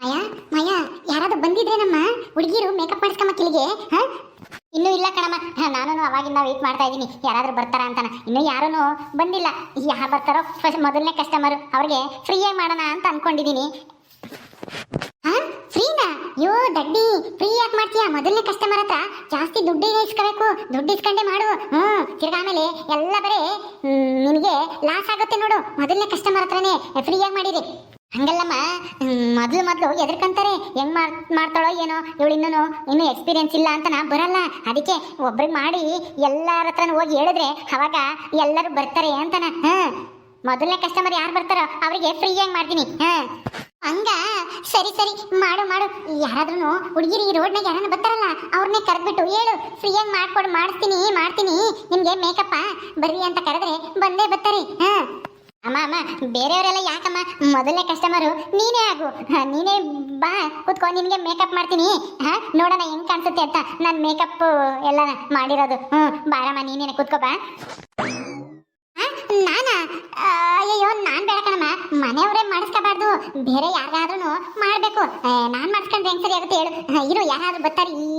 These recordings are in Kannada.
ಮಾಯಾ ಮಾಯಾ, ಯಾರಾದ್ರೂ ಬಂದಿದ್ರೇನಮ್ಮ ಹುಡುಗಿರು ಮೇಕಪ್ ಮಾಡಿಸ್ಕೊಂಬ ಇಲ್ಲಿಗೆ ಹಾ? ಇನ್ನೂ ಇಲ್ಲ ಕಣಮ್ಮ. ನಾನು ಅವಾಗಿಂದ ವೇಟ್ ಮಾಡ್ತಾ ಇದ್ದೀನಿ. ಯಾರಾದ್ರೂ ಬರ್ತಾರ ಅಂತಾನ. ಇನ್ನೂ ಯಾರೂ ಬಂದಿಲ್ಲ. ಯಾರು ಬರ್ತಾರೋ? ಫಸ್ಟ್ ಮೊದಲನೇ ಕಸ್ಟಮರ್ ಅವ್ರಿಗೆ ಫ್ರೀಯೇ ಮಾಡೋಣ ಅಂತ ಅನ್ಕೊಂಡಿದ್ದೀನಿ ಹಾ? ಫ್ರೀನಾ ಯೋ, ದಡ್ಡಿ ಫ್ರೀ ಯಾಕೆ ಮಾಡ್ತೀಯಾ? ಮೊದಲನೇ ಕಸ್ಟಮರ್ ಹತ್ರ ಜಾಸ್ತಿ ದುಡ್ಡೇ ಇಸ್ಕೋಬೇಕು. ದುಡ್ಡು ಇಸ್ಕೊಂಡೆ ಮಾಡು. ಹ್ಮ್ ತಿರ್ಗಾ ಆಮೇಲೆ ಎಲ್ಲ ಬರೀ ನಿನಗೆ ಲಾಸ್ ಆಗುತ್ತೆ ನೋಡು. ಮೊದಲನೇ ಕಸ್ಟಮರ್ ಹತ್ರನೇ ಫ್ರೀಯಾಗಿ ಮಾಡಿರಿ. ಹಂಗಲ್ಲಮ್ಮ ಮೊದಲು ಮೊದಲು ಎದ್ರಕಂತಾರೆ ಹೆಂಗ್ ಮಾಡ್, ಮಾಡ್ತಾಳೋ ಏನೋ, ಇವಳು ಇನ್ನೂ ಇನ್ನೂ ಎಕ್ಸ್ಪೀರಿಯನ್ಸ್ ಇಲ್ಲ ಅಂತ ನಾ ಬರಲ್ಲ. ಅದಕ್ಕೆ ಒಬ್ರಿಗೆ ಮಾಡಿ ಎಲ್ಲರ ಹತ್ರನೂ ಹೋಗಿ ಹೇಳಿದ್ರೆ ಅವಾಗ ಎಲ್ಲರೂ ಬರ್ತಾರೆ ಅಂತಾನ. ಹಾ ಮೊದಲನೇ ಕಸ್ಟಮರ್ ಯಾರು ಬರ್ತಾರೋ ಅವರಿಗೆ ಫ್ರೀಯಾಗಿ ಮಾಡ್ತೀನಿ. ಹಾ ಹಂಗ, ಸರಿ ಸರಿ, ಮಾಡು ಮಾಡು. ಯಾರಾದ್ರೂ ಹುಡುಗಿರಿ ಈ ರೋಡ್ನಾಗ ಯಾರನ್ನ ಬರ್ತಾರಲ್ಲ ಅವ್ರನ್ನೇ ಕರೆದ್ಬಿಟ್ಟು ಹೇಳು ಫ್ರೀಯಾಗಿ ಮಾಡ್ಕೊಡು ಮಾಡಿಸ್ತೀನಿ ಮಾಡ್ತೀನಿ. ನಿಮ್ಗೆ ಮೇಕಪ್ಪ ಬರ್ರಿ ಅಂತ ಕರೆದ್ರೆ ಬಂದೇ ಬರ್ತಾರೆ. ಹಾ ಅಮ್ಮ ಅಮ್ಮ, ಬೇರೆಯವರೆಲ್ಲ ಯಾಕಮ್ಮ? ಮೊದಲನೇ ಕಸ್ಟಮರು ನೀನೇ ಆಗು. ನೀನೇ ಬಾ, ಕುತ್ಕೊ, ನಿನಗೆ ಮೇಕಪ್ ಮಾಡ್ತೀನಿ. ಹಾ, ನೋಡೋಣ ಹೆಂಗ್ ಕಾಣಿಸುತ್ತೆ ಅಂತ. ನಾನು ಮೇಕಪ್ ಎಲ್ಲ ಮಾಡಿರೋದು. ಹ್ಞೂ ಬಾರಮ್ಮ, ನೀನೇನೆ ಕುತ್ಕೋ ಬಾ ಆ, ನಾನಾ ಆ, ಅಯ್ಯಯ್ಯೋ ನಾನ್ ಬೇಡ ಕಣಮ್ಮ ಮನೆಯವರೇ ಮಾಡಿಸ್ಕೋಬಾರ್ದು ಬೇರೆ ಯಾರಿಗಾದ್ರೂ ಮಾಡಬೇಕು. ನಾನು ಮಾಡಿಸ್ಕೊಂಡ್ರೆ ಹೆಂಗ್ ಸರಿ ಆಗುತ್ತೆ ಹೇಳು. ಇರು, ಯಾರಾದ್ರೂ ಬರ್ತಾರೆ ಈ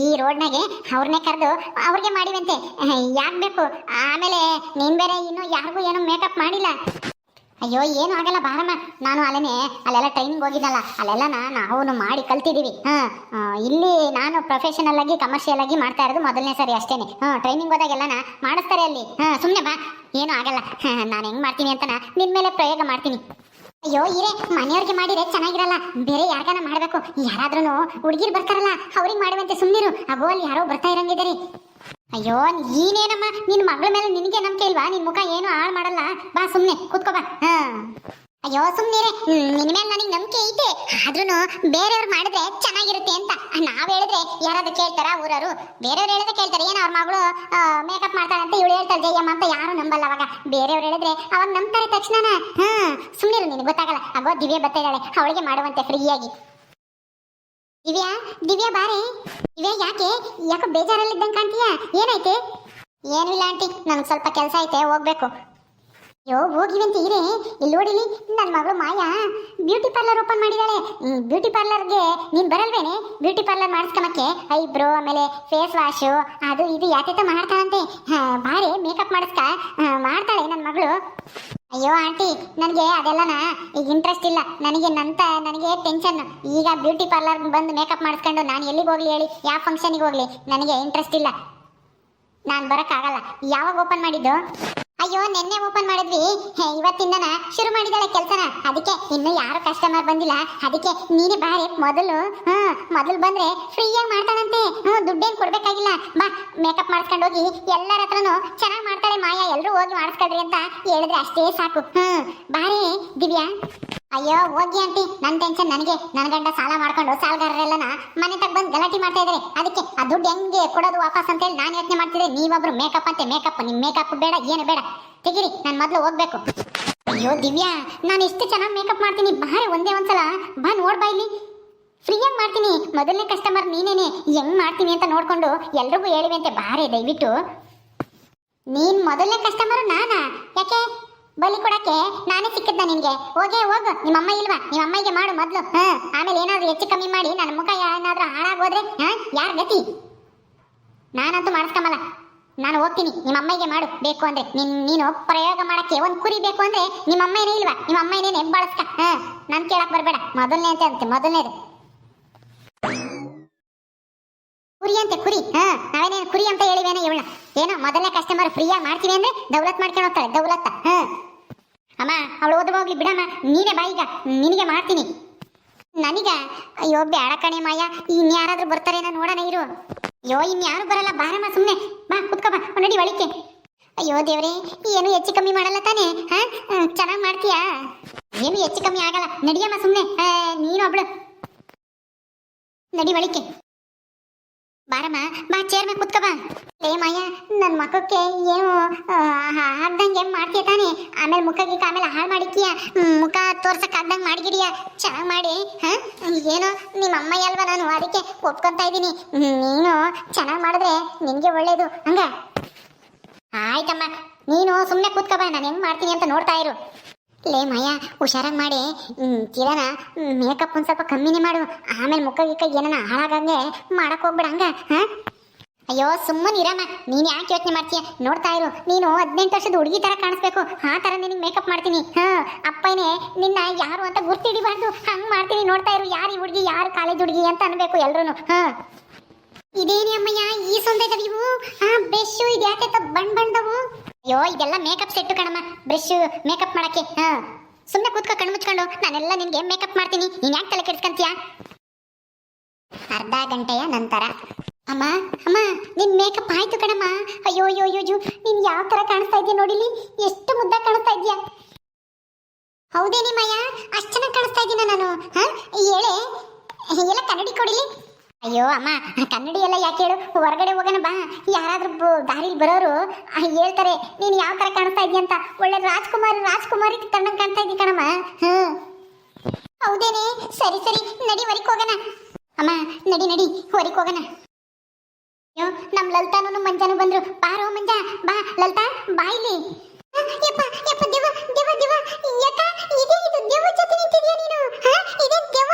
ಈ ರೋಡ್ನಾಗೆ ಅವ್ರನ್ನೇ ಕರೆದು ಅವ್ರಿಗೆ ಮಾಡಿವಂತೆ. ಯಾಕೆ ಬೇಕು? ಆಮೇಲೆ ನೀನ್ ಬೇರೆ ಇನ್ನು ಯಾರಿಗೂ ಏನು ಮೇಕಪ್ ಮಾಡಿಲ್ಲ. ಅಯ್ಯೋ, ಏನು ಆಗಲ್ಲ ಬಾರಮ್ಮ. ನಾನು ಅಲ್ಲೇನೆ, ಅಲ್ಲೆಲ್ಲ ಟ್ರೈನಿಂಗ್ ಹೋಗಿದ್ದಲ್ಲ. ಅಲ್ಲೆಲ್ಲ ನಾವು ಮಾಡಿ ಕಲ್ತಿದ್ದೀವಿ ಹಾಂ ಇಲ್ಲಿ ನಾನು ಪ್ರೊಫೆಷನಲ್ ಆಗಿ ಕಮರ್ಷಿಯಲ್ ಆಗಿ ಮಾಡ್ತಾ ಇರೋದು ಮೊದಲನೇ ಸರಿ ಅಷ್ಟೇನೆ. ಹಾ ಟ್ರೈನಿಂಗ್ ಹೋದಾಗೆಲ್ಲನ ಮಾಡಿಸ್ತಾರೆ ಅಲ್ಲಿ. ಹಾ ಸುಮ್ಮನೆ ಬಾ. ಏನು ಆಗಲ್ಲ. ನಾನು ಹೆಂಗ್ ಮಾಡ್ತೀನಿ ಅಂತ ನಿನ್ ಮೇಲೆ ಪ್ರಯೋಗ ಮಾಡ್ತೀನಿ. ಅಯ್ಯೋ ಇರೇ, ಮನೆಯವ್ರಿಗೆ ಮಾಡಿದ್ರೆ ಚೆನ್ನಾಗಿರಲ್ಲ. ಬೇರೆ ಯಾರ್ಗಾನ ಮಾಡ್ಬೇಕು. ಯಾರಾದ್ರೂ ಹುಡುಗಿರು ಬರ್ತಾರಲ್ಲ, ಅವ್ರಿಗೆ ಮಾಡುವಂತೆ ಸುಮ್ಮನಿರು ಅಗೋ, ಅಲ್ಲಿ ಯಾರೋ ಬರ್ತಾ ಇರಂಗಿದ್ದೀರಿ ಅಯ್ಯೋ, ನೀನೇನಮ್ಮ? ನಿನ್ನ ಮಗಳ ಮೇಲೆ ನಿನಗೆ ನಂಬಿಕೆ ಇಲ್ವಾ? ನಿನ್ನ ಮುಖ ಏನು ಹಾಳು ಮಾಡಲ್ಲ? ಬಾ ಸುಮ್ಮನೆ ಕೂತ್ಕೋ ಬಾ. ಹಾ. ಅಯ್ಯೋ ಸುಮ್ಮನೆ ನಿನ್ನ ಮೇಲೆ ನನಗೆ ನಂಬಿಕೆ ಐತೆ. ಆದ್ರೂ ಬೇರೆಯವ್ರು ಮಾಡಿದ್ರೆ ಚೆನ್ನಾಗಿರುತ್ತೆ ಅಂತ. ನಾವ್ ಹೇಳಿದ್ರೆ ಯಾರಾದ್ರು ಕೇಳ್ತಾರ ಊರವರು? ಬೇರೆಯವ್ರು ಹೇಳಿದ್ರೆ ಕೇಳ್ತಾರೆ. ಏನ್ ಅವ್ರ ಮಗಳು ಮೇಕಪ್ ಮಾಡ್ತಾಳೆ ಅಂತ ಇವಳು ಹೇಳ್ತಾಳೆ, ಜಯಮ್ಮ ಅಂತ ಯಾರು ನಂಬಲ್ಲ ಅವಾಗ. ಬೇರೆಯವ್ರು ಹೇಳಿದ್ರೆ ಅವಾಗ ನಂಬ್ತಾರೆ ತಕ್ಷಣ ಹಾ ಸುಮ್ಮನಿರು ನಿನಗೆ ಗೊತ್ತಾಗಲ್ಲ. ಅಗೋ, ದಿವ್ಯ ಬರ್ತಾಳೆ ಅವಳಿಗೆ ಮಾಡುವಂತೆ ಫ್ರೀಯಾಗಿ. ದಿವ್ಯಾ ದಿವ್ಯಾ ಬಾರೆ. ದಿವ್ಯಾ, ಯಾಕೆ? ಯಾಕೋ ಬೇಜಾರಲ್ಲಿದ್ದಂಗೆ ಕಾಣ್ತೀಯಾ? ಏನೈತೆ ಏನಿಲ್ಲ ಆಂಟಿ ನನ್ಗೆ ಸ್ವಲ್ಪ ಕೆಲಸ ಐತೆ, ಹೋಗ್ಬೇಕು. ಅಯ್ಯೋ ಹೋಗಿವಂತ ಇರೇ? ಇಲ್ಲಿ ನೋಡಿಲಿ ನನ್ನ ಮಗಳು ಮಾಯಾ. ಬ್ಯೂಟಿ ಪಾರ್ಲರ್ ಓಪನ್ ಮಾಡಿದಾಳೆ. ಬ್ಯೂಟಿ ಪಾರ್ಲರ್ಗೆ ನೀನು ಬರಲ್ವೇನೆ? ಬ್ಯೂಟಿ ಪಾರ್ಲರ್ ಮಾಡಿಸ್ಕೊಳಕ್ಕೆ ಐಬ್ರೋ ಆಮೇಲೆ ಫೇಸ್ ವಾಶು, ಅದು ಇದು ಯಾಕೆ ಮಾಡ್ತಾಳಂತೆ? ಬಾರಿ, ಮೇಕಪ್ ಮಾಡಿಸ್ಕ. ಮಾಡ್ತಾಳೆ ನನ್ನ ಮಗಳು. ಅಯ್ಯೋ, ಆಂಟಿ, ನನಗೆ ಅದೆಲ್ಲನ ಈಗ ಇಂಟ್ರೆಸ್ಟ್ ಇಲ್ಲ. ನನಗೆ ನಂತ, ನನಗೆ ಟೆನ್ಷನ್ ಈಗ ಬ್ಯೂಟಿ ಪಾರ್ಲರ್ ಬಂದು ಮೇಕಪ್ ಮಾಡಿಸ್ಕೊಂಡು ನಾನು ಎಲ್ಲಿಗೆ ಹೋಗ್ಲಿ ಹೇಳಿ? ಯಾವ ಫಂಕ್ಷನಿಗೆ ಹೋಗ್ಲಿ? ನನಗೆ ಇಂಟ್ರೆಸ್ಟ್ ಇಲ್ಲ. ನಾನು ಬರೋಕ್ಕಾಗಲ್ಲ. ಯಾವಾಗ ಓಪನ್ ಮಾಡಿದ್ದು? ಅಯ್ಯೋ, ನಿನ್ನೆ ಓಪನ್ ಮಾಡಿದ್ವಿ. ಇವತ್ತಿಂದನ ಶುರು ಮಾಡಿದಾಳೆ ಕೆಲಸನ. ಅದಕ್ಕೆ ಇನ್ನು ಯಾರು ಕಸ್ಟಮರ್ ಬಂದಿಲ್ಲ. ಅದಕ್ಕೆ ನೀನೇ ಬಾರಿ, ಮೊದಲು ಹ್ಮ್ ಮೊದಲು ಬಂದ್ರೆ ಫ್ರೀಯಾಗಿ ಮಾಡ್ತಾನಂತೆ. ಹ್ಞೂ ದುಡ್ಡೇನು ಕೊಡ್ಬೇಕಾಗಿಲ್ಲ. ಬಾ ಮೇಕಪ್ ಮಾಡಿಸ್ಕೊಂಡು ಹೋಗಿ ಎಲ್ಲರ ಹತ್ರನು ಚೆನ್ನಾಗಿ ಮಾಡ್ತಾಳೆ ಮಾಯಾ. ಎಲ್ಲರೂ ಹೋಗಿ ಮಾಡಿಸ್ಕೊಳ್ರಿ ಅಂತ ಹೇಳಿದ್ರೆ ಅಷ್ಟೇ ಸಾಕು. ಹ್ಮ್ ಬಾರಿ, ದಿವ್ಯಾ. ಅಯ್ಯೋ, ಹೋಗಿ ಆಂಟಿ. ನನ್ನ ಟೆನ್ಷನ್ ನನಗೆ. ನನ್ನ ಗಂಡ ಸಾಲ ಮಾಡ್ಕೊಂಡು ಸಾಲಗಾರರೆಲ್ಲನ ಮನೆ ತಗ ಬಂದು ಗಲಾಟಿ ಮಾಡ್ತಾ ಇದ್ದಾರೆ ಅದಕ್ಕೆ ಆ ದುಡ್ಡು ಹೆಂಗೆ ಕೊಡೋದು ವಾಪಸ್ ಅಂತ ಹೇಳಿ ನಾನು ಯೋಚನೆ ಮಾಡ್ತಿದ್ದೆ. ನೀವೊಬ್ರು ಮೇಕಪ್ ಅಂತೆ ಮೇಕಪ್ ನಿಮ್ ಮೇಕಪ್ ಬೇಡ, ಏನು ಬೇಡ. ತೆಗಿರಿ, ನಾನು ಮೊದಲು ಹೋಗ್ಬೇಕು. ಅಯ್ಯೋ, ದಿವ್ಯಾ, ನಾನು ಎಷ್ಟು ಚೆನ್ನಾಗಿ ಮೇಕಪ್ ಮಾಡ್ತೀನಿ. ಬಾರಿ, ಒಂದೇ ಒಂದ್ಸಲ. ಬಾ ನೋಡ್ಬಾ ಇಲ್ಲಿ. ಫ್ರೀಯಾಗಿ ಮಾಡ್ತೀನಿ. ಮೊದಲನೇ ಕಸ್ಟಮರ್ ನೀನೇನೆ. ಹೆಂಗ್ ಮಾಡ್ತೀನಿ ಅಂತ ನೋಡ್ಕೊಂಡು ಎಲ್ರಿಗೂ ಹೇಳಿವೆ ಬಾರೆ, ದಯವಿಟ್ಟು. ನೀನ್ ಮೊದಲನೇ ಕಸ್ಟಮರ್ ನಾನಾ? ಯಾಕೆ? ಬಲಿ ಕೊಡಕ್ಕೆ ನಾನೇ ಸಿಕ್ಕಿದ್ದ ನಿನ್ಗೆ. ಹೋಗೇ, ಹೋಗು. ನಿಮ್ಮ ಅಮ್ಮ ಇಲ್ವಾ? ನಿಮ್ಮ ಅಮ್ಮಗೆ ಮಾಡು ಮೊದ್ಲು. ಹಾ, ಆಮೇಲೆ ಏನಾದ್ರೂ ಹೆಚ್ಚು ಕಮ್ಮಿ ಮಾಡಿ ನನ್ನ ಮುಖ ಏನಾದ್ರೂ ಹಾಳಾಗೋದ್ರೆ ಹಾ, ಯಾರ್ ಗತಿ? ನಾನಂತೂ ಮಾಡಿಸ್ಕೊಂಬಲ್ಲ ನಾನು ಹೋಗ್ತೀನಿ. ನಿಮ್ಮ ಅಮ್ಮಗೆ ಮಾಡು. ಬೇಕು ಅಂದ್ರೆ. ನಿನ್, ನೀನು ಪ್ರಯೋಗ ಮಾಡಕ್ಕೆ ಒಂದ್ ಕುರಿ ಬೇಕು ಅಂದ್ರೆ ನಿಮ್ಮ ಅಮ್ಮ ಏನೇ ಇಲ್ವಾ? ನಿಮ್ಮ ಅಮ್ಮ ಏನೇನೆ ಬಳಸ್ಕ. ಹಾ, ನಾನ್ ಕೇಳಕ್ ಬರಬೇಡ. ಮೊದಲನೇ ಅಂತ ಅಂತೆ ಮೊದಲನೇದು. ಕುರಿ ಅಂತೆ, ಕುರಿ. ಹಾ ನಾವೇನೇನು ಕುರಿ ಅಂತ ಹೇಳಿವೇನೆ ಇವಳ. ಏನೋ, ಮೊದಲನೇ ಕಸ್ಟಮರ್ ಫ್ರೀಯಾಗಿ ಮಾಡ್ತೀವಿ ಅಂದ್ರೆ ದೌಲತ್ ಮಾಡ್ಕೊಂಡು ಹೋಗ್ತಾಳೆ, ದೌಲತ್ತ. ಹಾ. ಅಮ್ಮ, ಅವಳು ಓದ್ ಹೋಗ್ಲಿ, ಬಿಡಮ್ಮ. ನೀನೇ ಬಾ ಈಗ. ನಿನಗೆ ಮಾಡ್ತೀನಿ. ನನಗ, ಅಯ್ಯೋ ಬೇಡ ಕಣೆ ಮಾಯ. ಇನ್ಯಾರಾದ್ರೂ ಬರ್ತಾರೇನೋ ನೋಡೋಣ ಇರು. ಅಯ್ಯೋ, ಇನ್ಯಾರು ಬರಲ್ಲ. ಬಾರಮ್ಮ ಸುಮ್ಮನೆ ಬಾ, ಕುತ್ಕೋ, ಬಾ. ನಡಿ ಒಳಿಕೆ. ಅಯ್ಯೋ, ದೇವ್ರೆ, ಏನು ಹೆಚ್ಚು ಕಮ್ಮಿ ಮಾಡಲ್ಲ ತಾನೇ? ಹಾ? ಚೆನ್ನಾಗಿ ಮಾಡ್ತೀಯಾ? ಏನು ಹೆಚ್ಚು ಕಮ್ಮಿ ಆಗಲ್ಲ. ನಡಿಯಮ್ಮ ಸುಮ್ಮನೆ ನೀನು ಒಬ್ಳು. ನಡಿ ಒಳಿಕೆ. ಬಾರಮ್ಮ, ಬಾ ಚೇರ್ ಮೇಲೆ ಕುತ್ಕೋ ಬಾ. ಏ ಮಾಯ ನನ್ನ ಮಕ್ಕಕ್ಕೆ ಏನು ಆಗ್ದಂಗೆ ಮಾಡ್ತೀಯ ತಾನೆ? ಆಮೇಲೆ ಮುಖ ಗಿಕ್ಕ ಆಮೇಲೆ ಹಾಳು ಮಾಡಿಕ್ಕಿಯ ಮುಖ ತೋರ್ಸಕ್ ಆಗ್ದಂಗೆ ಮಾಡಿಗಿಡಿಯ? ಚೆನ್ನಾಗಿ ಮಾಡಿ, ಹಾಂ? ಏನು ನಿಮ್ಮ ಅಮ್ಮ ಅಲ್ವಾ ನಾನು ಅದಕ್ಕೆ ಒಪ್ಕೊತಾ ಇದ್ದೀನಿ. ನೀನು ಚೆನ್ನಾಗಿ ಮಾಡಿದ್ರೆ ನಿನಗೆ ಒಳ್ಳೇದು. ಹಂಗ? ಆಯ್ತಮ್ಮ, ನೀನು ಸುಮ್ಮನೆ ಕೂತ್ಕೋ ಬಾ, ನಾನು ಹೆಂಗ್ ಮಾಡ್ತೀನಿ ಅಂತ ನೋಡ್ತಾ ಇರು. ಲೇ ಮಾಯ, ಹುಷಾರಾಗಿ ಮಾಡಿ. ಕಿರಣ ಮೇಕಪ್ ಒಂದು ಸ್ವಲ್ಪ ಕಮ್ಮಿನೇ ಮಾಡು. ಆಮೇಲೆ ಮುಖ ಗಿಕ್ಕ ಏನನ ಹಾಳಾಗಂಗೆ ಮಾಡಕ್ ಹೋಗ್ಬೇಡ ಹಂಗ ಅಯ್ಯೋ, ಸುಮ್ಮನೆ ಇರಮ್ಮ ನೀನು ಯಾಕೆ ಯೋಚನೆ ಮಾಡ್ತೀಯ? ನೋಡ್ತಾ ಇರು. ನೀನು ಹದಿನೆಂಟು ವರ್ಷದ ಹುಡುಗಿ ತರ ಕಾಣಿಸ್ಬೇಕು. ಆ ಥರ ನಿನಗೆ ಮೇಕಪ್ ಮಾಡ್ತೀನಿ. ಹಾ ಅಪ್ಪನೇ ನಿನ್ನ ಯಾರು ಅಂತ ಗುರ್ತಿಡಿಬಾರ್ದು. ಹಂಗ್ ಮಾಡ್ತೀನಿ ನೋಡ್ತಾ ಇರು. ಯಾರು ಈ ಹುಡುಗಿ, ಯಾರು ಕಾಲೇಜ್ ಹುಡುಗಿ ಅಂತ ಅನ್ಬೇಕು ಎಲ್ರು ಹಾ? ಇದೇನಿ ಅಮ್ಮಯ್ಯ, ಈ ಸೊಂದೈತವ ಇವು ಹಾ ಬೆಶ್ಶು ಇದು ಯಾಕೆ ಬಣ್ಣ ಬಣ್ಣದವು? ಅಯ್ಯೋ, ಇದೆಲ್ಲ ಮೇಕಪ್ ಸೆಟ್ ಕಣಮ್ಮ. ಬ್ರಷ್ ಮೇಕಪ್ ಮಾಡಕ್ಕೆ. ಹಾ. ಸುಮ್ಮನೆ ಕೂತ್ಕೊ, ಕಣ್ಣು ಮುಚ್ಕೊಂಡು. ನಾನೆಲ್ಲ ನಿನ್ಗೆ ಮೇಕಪ್ ಮಾಡ್ತೀನಿ. ನೀನ್ ಯಾಕೆ ತಲೆ ಕೆಡ್ಸ್ಕೊಂತೀಯ? ಅರ್ಧ ಗಂಟೆಯ ನಂತರ. ಅಮ್ಮ ಅಮ್ಮ, ನಿನ್ ಮೇಕಪ್ ಆಯ್ತು ಕಣಮ್ಮ. ಅಯ್ಯೋ ಅಯ್ಯೋ ಅಯ್ಯೋ ನೀನ್ ಯಾವ ತರ ಕಾಣಿಸ್ತಾ ಇದೀಯ ನೋಡಿಲಿ ಎಷ್ಟು ಮುದ್ದ ಕಾಣಿಸ್ತಾ ಇದೀಯ ಹೌದೇನಿ ಮಯ್ಯ ಅಷ್ಟು ಚೆನ್ನಾಗಿ ಕಾಣಿಸ್ತಾ ಇದ್ದೀನ ನಾನು. ಹಾ? ಹೇಳೆ ಎಲ್ಲ ಕನ್ನಡಿ ಕೊಡಿಲಿ? ಅಯ್ಯೋ ಅಮ್ಮ, ಕನ್ನಡಿ ಎಲ್ಲ ಯಾಕೆ ಹೇಳು? ಹೊರಗಡೆ ಹೋಗೋಣ ಬಾ. ಯಾರಾದ್ರೂ ದಾರಿಲಿ ಬರೋರು ಹೇಳ್ತಾರೆ, ನೀನು ಯಾವ ಥರ ಕಾಣ್ತಾ ಇದೀಯ ಅಂತ. ಒಳ್ಳೆ ರಾಜ್ಕುಮಾರಿ ರಾಜ್ಕುಮಾರಿ ತಣ್ಣಂಗ್ ಕಾಣ್ತಾ ಇದ್ದೀ ಕಣಮ್ಮ. ಹ್ಞೂ ಹೌದೇನೆ? ಸರಿ ಸರಿ, ನಡಿ ಹೊರಕ್ಕೆ ಹೋಗೋಣ. ಅಮ್ಮ, ನಡಿ ನಡಿ, ಹೊರಗೆ ಹೋಗೋಣ. ಅಯ್ಯೋ ನಮ್ಮ ಲಲಿತಾನು ಮಂಜಾನು ಬಂದ್ರು. ಬಾರೋ ಮಂಜ, ಬಾ, ಲಲಿತಾ, ಬಾ ಇಲ್ಲಿ. ಯಪ್ಪ ಯಪ್ಪ ದೇವ ದೇವ ದೇವ ಯಕ್ಕ ಇದೇ ಇದು ದೇವ ಜೊತೆ ನೀನು? ಇದೇ ದೇವ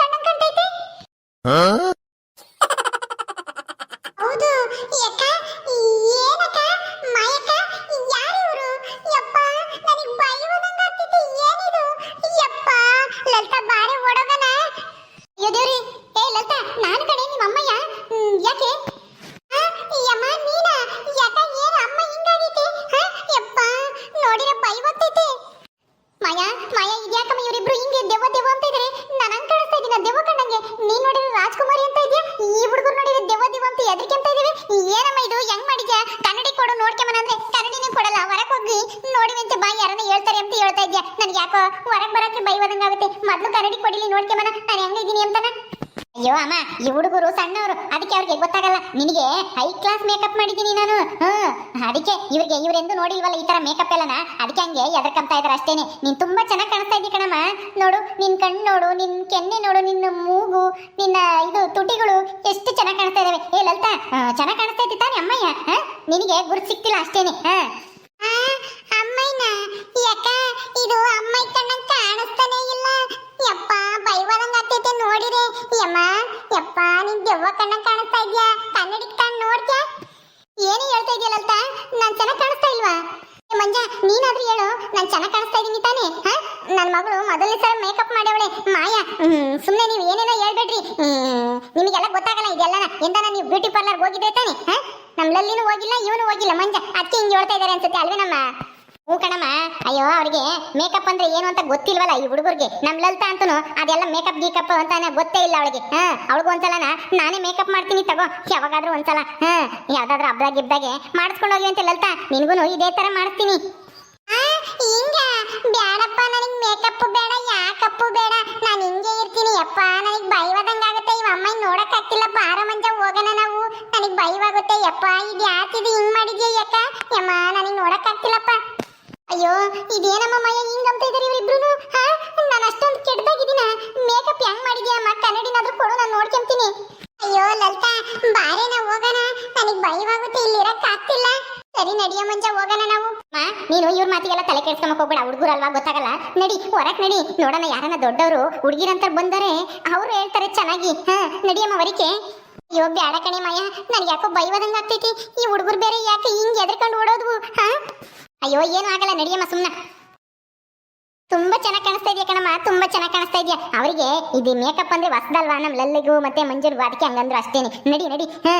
ಕಣ್ಣಂಗ್ Huh? ಹೆಂಗ್ ಮಾಡಿದ್ಯಾ? ಕನ್ನಡಿ ಕೊಡು, ನೋಡ್ಕೊಂಬನ ಅಂದ್ರೆ ಕನ್ನಡಿನೇ ಕೊಡಲ್ಲ. ಹೊರಕ್ ಹೋಗಿ ನೋಡಿವಂತೆ ಬಾ, ಯಾರನ್ನ ಹೇಳ್ತಾರೆ ಅಂತ ಹೇಳ್ತಾ ಇದ್ಯಾ? ನನ್ಗೆ ಯಾಕೋ ಹೊರಗ್ ಬರಕ್ಕೆ ಆಗುತ್ತೆ ಮೊದ್ಲು ಕನ್ನಡಿ ಕೊಡಿಲಿ, ನೋಡ್ಕೊಂಬನ. ನಾನು ಹೆಂಗಿದ್ದೀನಿ ಅಂತಾನ? ಅಯ್ಯೋ ಅಮ್ಮ, ಈ ಹುಡುಗರು ಸಣ್ಣವರು, ಅದಕ್ಕೆ ಅವ್ರಿಗೆ ಗೊತ್ತಾಗಲ್ಲ. ನಿನಗೆ ಹೈ ಕ್ಲಾಸ್ ಮೇಕಪ್ ಮಾಡಿದ್ದೀನಿ ನಾನು. ಹ್ಮ್, ಅದಕ್ಕೆ ಇವ್ರಿಗೆ ಇವ್ರೆಂದು ನೋಡಿಲ್ವಲ್ಲ ಈ ತರ ಮೇಕಪ್ ಎಲ್ಲನ? ಅದಕ್ಕೆ ಹಂಗೆ ಎದರ್ಕಂತ ಇದ್ರೆ ಅಷ್ಟೇನೆ. ನೀನ್ ತುಂಬಾ ಚೆನ್ನಾಗಿ ಕಾಣಿಸ್ತಾ ಇದ್ದೀ ಕಣಮ್ಮ. ನೋಡು, ನಿನ್ ಕಣ್ಣು ನೋಡು, ನಿನ್ ಕೆನ್ನೆ ನೋಡು, ನಿನ್ನ ಮೂಗು, ನಿನ್ನ ಇದು ತುಟಿಗಳು ಎಷ್ಟು ಚೆನ್ನಾಗಿ ಕಾಣಿಸ್ತಾ ಇದಾವೆ. ಏ, ಲಲಿತಾ ಚೆನ್ನಾಗಿ ಕಾಣಿಸ್ತಾ ಇದ್ದಿ ತಾನೆ ಅಮ್ಮಯ್ಯ? ನಿನಗೆ ಗುರು ಸಿಕ್ತಿಲ್ಲ ಅಷ್ಟೇನೆ. ಹಾ? ದೆವ್ವ ಕಣ್ಣ ಕಾಣಿಸ್ತಾ ಇದ್ಯಾ? ಕನ್ನಡಿ ಕಣ್ಣು ನೋಡ್ತ್ಯಾ? ಏನು ಹೇಳ್ತಾ ಇದೆಯಲ್ಲ ಅಂತ ನಾನು ಚೆನ್ನಾಗಿ ಕಾಣಿಸ್ತಾ ಇಲ್ವಾ? ಮಂಜ, ನೀನಾದ್ರೂ ಹೇಳು. ನಾನು ಚೆನ್ನಾಗಿ ಕಾಣಿಸ್ತಾ ಇದೀನಿ ತಾನೇ, ಹಾ? ನನ್ನ ಮಗಳು ಮೊದಲನೇ ಸಲ ಮೇಕಪ್ ಮಾಡ್ಯವಳೆ. ಮಾಯಾ ಸುಮ್ಮನೆ ನೀವು ಏನೇನೋ ಹೇಳ್ಬೇಡ್ರಿ. ನಿಮಗೆಲ್ಲ ಗೊತ್ತಾಗಲ್ಲ ಇದೆಲ್ಲ ಎಂದನ ನೀವು ಬ್ಯೂಟಿ ಪಾರ್ಲರ್ ಹೋಗಿದ್ದೆ ತಾನೆ, ಹಾ? ನಮ್ ಲಲ್ಲಿನೂ ಹೋಗಿಲ್ಲ, ಇವನು ಹೋಗಿಲ್ಲ. ಮಂಜ ಅದಕ್ಕೆ ಹಿಂಗೆ ಹೇಳ್ತಾ ಇದಾರೆ ಅನ್ಸುತ್ತೆ ಅಲ್ವೇ ನಮ್ಮ ಹ್ಞೂ ಕಣಮ್ಮ. ಅಯ್ಯೋ, ಅವ್ರಿಗೆ ಮೇಕಪ್ ಅಂದ್ರೆ ಏನು ಅಂತ ಗೊತ್ತಿಲ್ವಲ್ಲ ಈ ಹುಡುಗರಿಗೆ? ನಮ್ ಲಲಿತಾ ಅಂತೂ ಅದೆಲ್ಲ ಮೇಕಪ್ ಗೀಕಪ್ ಅಂತಾನೆ ಗೊತ್ತೇ ಇಲ್ಲ ಅವಳಿಗೆ. ಹಾ, ಅವಳಿಗೂ ಒಂದ್ಸಲನ ನಾನೇ ಮೇಕಪ್ ಮಾಡ್ತೀನಿ ತಗೋ. ಯಾವಾಗಾದ್ರೂ ಒಂದ್ಸಲ. ಹಾ, ಯಾವ್ದಾದ್ರೂ ಹಬ್ಬದಾಗ ಗಿಬ್ಬದಾಗೆ ಮಾಡಿಸ್ಕೊಂಡು ಹೋಗಿ ಅಂತ ಲಲಿತಾ. ನಿನ್ಗೂ ಇದೇ ತರ ಮಾಡ್ತೀನಿ ಹಿಂಗ? ಬ್ಯಾಡಪ್ಪ, ನನಗೆ ಮೇಕಪ್ ಬೇಡ, ಯಾಕಪ್ಪು ಬೇಡ. ನಾನು ಹಿಂಗೆ ಇರ್ತೀನಿ. ಯಪ್ಪ, ನನಗೆ ಭಯವಾದಂಗಾಗುತ್ತೆ ಇವ ಅಮ್ಮ ನೋಡಕ್ ಆಗ್ತಿಲ್ಲ ಬಾರ ಮಂಜ ಹೋಗೋಣ ನಾವು. ನನಗೆ ಭಯವಾಗುತ್ತೆ ಯಪ್ಪ ಇದು ಯಾಕಿದು ಹಿಂಗ್ ಮಾಡಿದ್ಯಾ ಯಾಕ ಯಮ್ಮ ನನಗೆ ನೋಡಕ್ ಆಗ್ತಿಲ್ಲಪ್ಪ ಅಯ್ಯೋ ಇದೇನಮ್ಮ ಮಯ ಹಿಂಗಂತ ಇದಾರೆ ಇವರಿಬ್ರು ಹಾ? ನಾನು ಅಷ್ಟೊಂದು ಕೆಟ್ಟದಾಗಿದ್ದೀನ ಮೇಕಪ್ ಹೆಂಗ್ ಮಾಡಿದ್ಯಾ ಅಮ್ಮ? ಕನ್ನಡಿನಾದ್ರೂ ಕೊಡು, ನಾನು ನೋಡ್ಕೊಂತೀನಿ. ಅಯ್ಯೋ, ಲಲಿತಾ ಬಾರೆ ನಾವು ಹೋಗೋಣ? ನನಗೆ ಭಯವಾಗುತ್ತೆ ಇಲ್ಲಿ ಇರಕ್ ಆಗ್ತಿಲ್ಲ. ಸರಿ ನಡಿಯ ಮಂಜ ಹೋಗೋಣ ನಾವು. ಮಾ, ನೀನು ಇವ್ರ ಮಾತಿಗೆಲ್ಲ ತಲೆ ಕೆಡ್ಸ್ಕೊಂಬಕ್ ಹೋಗ್ಬೇಡ ಹುಡುಗರಲ್ವಾ ಗೊತ್ತಾಗಲ್ಲ? ನಡಿ, ಹೊರಕ್ ನಡಿ. ನೋಡೋಣ ಯಾರನ್ನ ದೊಡ್ಡವರು ಹುಡುಗಿರಂತ ಬಂದರೆ ಅವ್ರು ಹೇಳ್ತಾರೆ ಚೆನ್ನಾಗಿ, ಹಾ? ನಡಿಯಮ್ಮ ವರಿಕೆ ಅಯ್ಯೋ, ಬ್ಯಾಡ ಕಣೆ ಮಾಯ ನನ್ಗೆ ಯಾಕೋ ಬೈವದಂಗ ಆಗ್ತೈತಿ. ಈ ಹುಡುಗರು ಬೇರೆ ಯಾಕೆ ಹಿಂಗ್ ಎದ್ರಕೊಂಡು ಓಡೋದು ಹಾ? ಅಯ್ಯೋ, ಏನು ಆಗಲ್ಲ, ನಡಿಯಮ್ಮ ಸುಮ್ಮನೆ ತುಂಬಾ ಚೆನ್ನಾಗಿ ಕಾಣಿಸ್ತಾ ಇದೆಯಾ ಕಣಮ್ಮ, ತುಂಬಾ ಚೆನ್ನಾಗಿ ಕಾಣಿಸ್ತಾ ಇದೆಯಾ? ಅವರಿಗೆ ಇದು ಮೇಕಪ್ ಅಂದ್ರೆ ಹೊಸದಲ್ವಾ? ನಮ್ಮ ಲಲ್ಲಿಗೂ ಮತ್ತೆ ಮಂಜುರ್ಗೂ, ಅದಕ್ಕೆ ಹಂಗಂದ್ರು ಅಷ್ಟೇನೆ. ನಡಿ ನಡಿ ಹಾ